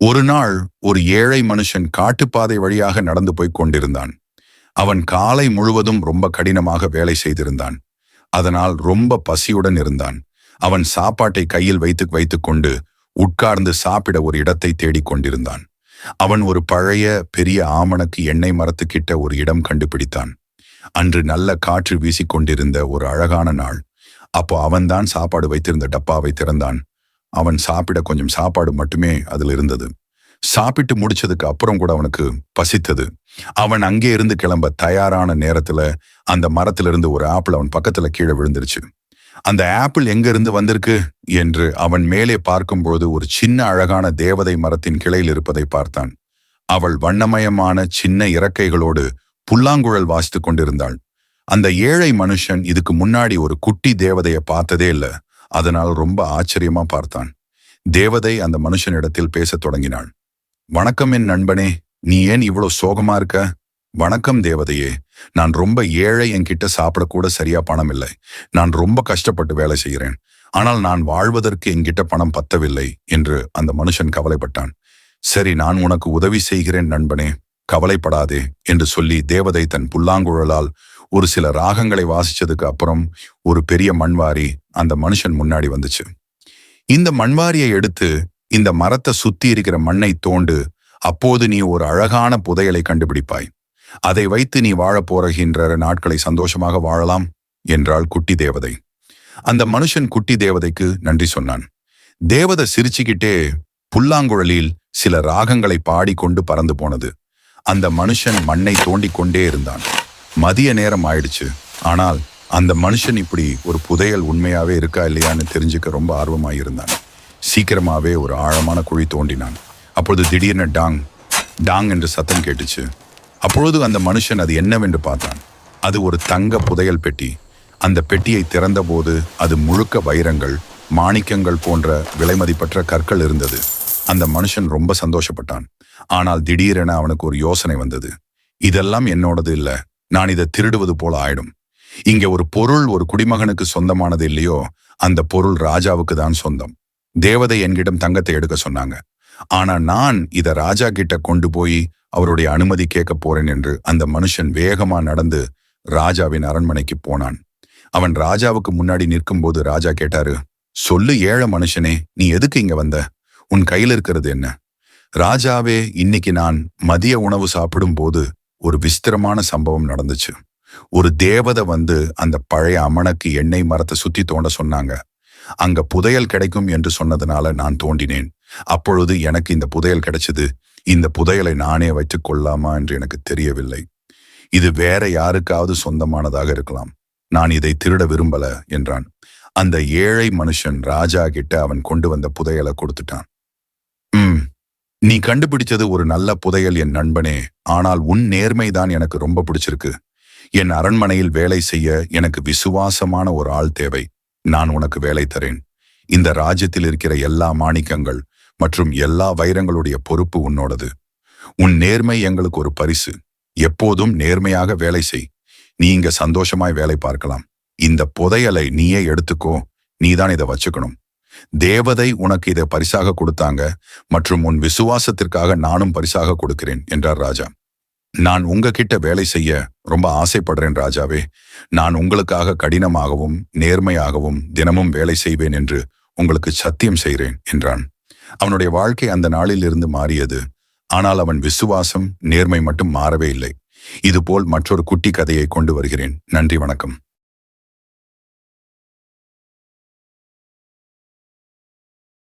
ஒரு நாள் ஒரு ஏழை மனுஷன் காட்டுப்பாதை வழியாக நடந்து போய்க் கொண்டிருந்தான். அவன் காலை முழுவதும் ரொம்ப கடினமாக வேலை செய்திருந்தான். அதனால் ரொம்ப பசியுடன் இருந்தான். அவன் சாப்பாட்டை கையில் வைத்து வைத்துக் கொண்டு உட்கார்ந்து சாப்பிட ஒரு இடத்தை தேடிக் கொண்டிருந்தான். அவன் ஒரு பழைய பெரிய ஆமணக்கு எண்ணெய் மரத்துக்கிட்ட ஒரு இடம் கண்டுபிடித்தான். அன்று நல்ல காற்று வீசிக்கொண்டிருந்த ஒரு அழகான நாள். அப்போ அவன்தான் சாப்பாடு வைத்திருந்த டப்பாவை திறந்தான். அவன் சாப்பிட கொஞ்சம் சாப்பாடு மட்டுமே அதில் இருந்தது. சாப்பிட்டு முடிச்சதுக்கு அப்புறம் கூட அவனுக்கு பசித்தது. அவன் அங்கே இருந்து கிளம்ப தயாரான நேரத்துல அந்த மரத்திலிருந்து ஒரு ஆப்பிள் அவன் பக்கத்துல கீழே விழுந்துருச்சு. அந்த ஆப்பிள் எங்க இருந்து வந்திருக்கு? என்று அவன் மேலே பார்க்கும்போது ஒரு சின்ன அழகான தேவதை மரத்தின் கிளையில் இருப்பதை பார்த்தான். அவள் வண்ணமயமான சின்ன இறக்கைகளோடு புல்லாங்குழல் வாசித்துக் கொண்டிருந்தாள். அந்த ஏழை மனுஷன் இதுக்கு முன்னாடி ஒரு குட்டி தேவதையை பார்த்ததே இல்ல. அதனால் ரொம்ப ஆச்சரியமா பார்த்தான். தேவதை அந்த மனுஷனிடத்தில் பேசத் தொடங்கினாள். வணக்கம் என் நண்பனே நீ ஏன் இவ்வளவு சோகமா இருக்க? வணக்கம் தேவதையே நான் ரொம்ப ஏழை என்கிட்ட சாப்பிடக்கூட சரியா பணம் இல்லை. நான் ரொம்ப கஷ்டப்பட்டு வேலை செய்கிறேன். ஆனால் நான் வாழ்வதற்கு என்கிட்ட பணம் பத்தவில்லை என்று அந்த மனுஷன் கவலைப்பட்டான். சரி நான் உனக்கு உதவி செய்கிறேன் நண்பனே கவலைப்படாதே என்று சொல்லி தேவதை தன் புல்லாங்குழலால் ஒரு சில ராகங்களை வாசிச்சதுக்கு அப்புறம் ஒரு பெரிய மண்வாரி அந்த மனுஷன் முன்னாடி வந்துச்சு. இந்த மண்வாரியை எடுத்து இந்த மரத்தை சுத்தி இருக்கிற மண்ணை தோண்டு அப்போது நீ ஒரு அழகான புதையலை கண்டுபிடிப்பாய். அதை வைத்து நீ வாழப் போறகின்ற நாட்களை சந்தோஷமாக வாழலாம் என்றாள் குட்டி தேவதை. அந்த மனுஷன் குட்டி தேவதைக்கு நன்றி சொன்னான். தேவதை சிரிச்சுக்கிட்டே புல்லாங்குழலில் சில ராகங்களை பாடிக்கொண்டு பறந்து போனது. அந்த மனுஷன் மண்ணை தோண்டிக் கொண்டே இருந்தான். மதிய நேரம் ஆயிடுச்சு. ஆனால் அந்த மனுஷன் இப்படி ஒரு புதையல் உண்மையாவே இருக்கா இல்லையான்னு தெரிஞ்சுக்க ரொம்ப ஆர்வமாக இருந்தான் சீக்கிரமாகவே ஒரு ஆழமான குழி தோண்டினான். அப்பொழுது திடீர்னு டாங் டாங் என்று சத்தம் கேட்டுச்சு. அப்பொழுது அந்த மனுஷன் அது என்னவென்று பார்த்தான். அது ஒரு தங்க புதையல் பெட்டி. அந்த பெட்டியை திறந்தபோது அது முழுக்க வைரங்கள் மாணிக்கங்கள் போன்ற விலைமதிப்பற்ற கற்கள் இருந்தது. அந்த மனுஷன் ரொம்ப சந்தோஷப்பட்டான். ஆனால் திடீரென அவனுக்கு ஒரு யோசனை வந்தது. இதெல்லாம் என்னோடது இல்லை. நான் இதை திருடுவது போல ஆயிடும். இங்க ஒரு பொருள் ஒரு குடிமகனுக்கு சொந்தமானது இல்லையோ அந்த பொருள் ராஜாவுக்கு தான் சொந்தம். தேவதை என்கிடம் தங்கத்தை எடுக்க சொன்னாங்க. ஆனா நான் இத ராஜா கிட்ட கொண்டு போய் அவருடைய அனுமதி கேட்க போறேன் என்று அந்த மனுஷன் வேகமா நடந்து ராஜாவின் அரண்மனைக்கு போனான். அவன் ராஜாவுக்கு முன்னாடி நிற்கும்போது ராஜா கேட்டாரு சொல்லு ஏழை மனுஷனே நீ எதுக்கு இங்க வந்த? உன் கையில் இருக்கிறது என்ன? ராஜாவே இன்னைக்கு நான் மதிய உணவு சாப்பிடும் போது ஒரு விஸ்திரமான சம்பவம் நடந்துச்சு. ஒரு தேவதை வந்து அந்த பழைய அம்மனுக்கு எண்ணெய் மரத்தை சுத்தி தோண்ட சொன்னாங்க. அங்க புதையல் கிடைக்கும் என்று சொன்னதுனால நான் தோண்டினேன். அப்பொழுது எனக்கு இந்த புதையல் கிடைச்சது. இந்த புதையலை நானே வைத்துக் கொள்ளாமா என்று எனக்கு தெரியவில்லை. இது வேற யாருக்காவது சொந்தமானதாக இருக்கலாம். நான் இதை திருட விரும்பல என்றான். அந்த ஏழை மனுஷன் ராஜா கிட்ட அவன் கொண்டு வந்த புதையலை கொடுத்துட்டான். ம். நீ கண்டுபிடிச்சது ஒரு நல்ல புதையல் என் நண்பனே. ஆனால் உன் நேர்மைதான் எனக்கு ரொம்ப பிடிச்சிருக்கு. என் அரண்மனையில் வேலை செய்ய எனக்கு விசுவாசமான ஒரு ஆள் தேவை. நான் உனக்கு வேலை தரேன். இந்த ராஜ்யத்தில் இருக்கிற எல்லா மாணிக்கங்கள் மற்றும் எல்லா வைரங்களுடைய பொறுப்பு உன்னோடது. உன் நேர்மை எங்களுக்கு ஒரு பரிசு. எப்போதும் நேர்மையாக வேலை செய். நீ இங்க சந்தோஷமாய் வேலை பார்க்கலாம். இந்த புதையலை நீயே எடுத்துக்கோ. நீதான் இதை வச்சுக்கணும். தேவதை உனக்கு இதை பரிசாக கொடுத்தாங்க மற்றும் உன் விசுவாசத்திற்காக நானும் பரிசாக கொடுக்கிறேன் என்றார் ராஜா. நான் உங்ககிட்ட வேலை செய்ய ரொம்ப ஆசைப்படுறேன் ராஜாவே. நான் உங்களுக்காக கடினமாகவும் நேர்மையாகவும் தினமும் வேலை செய்வேன் என்று உங்களுக்கு சத்தியம் செய்கிறேன் என்றான். அவனுடைய வாழ்க்கை அந்த நாளில் இருந்து மாறியது. ஆனால் அவன் விசுவாசம் நேர்மை மட்டும் மாறவே இல்லை. இதுபோல் மற்றொரு குட்டி கதையை கொண்டு வருகிறேன். நன்றி வணக்கம்.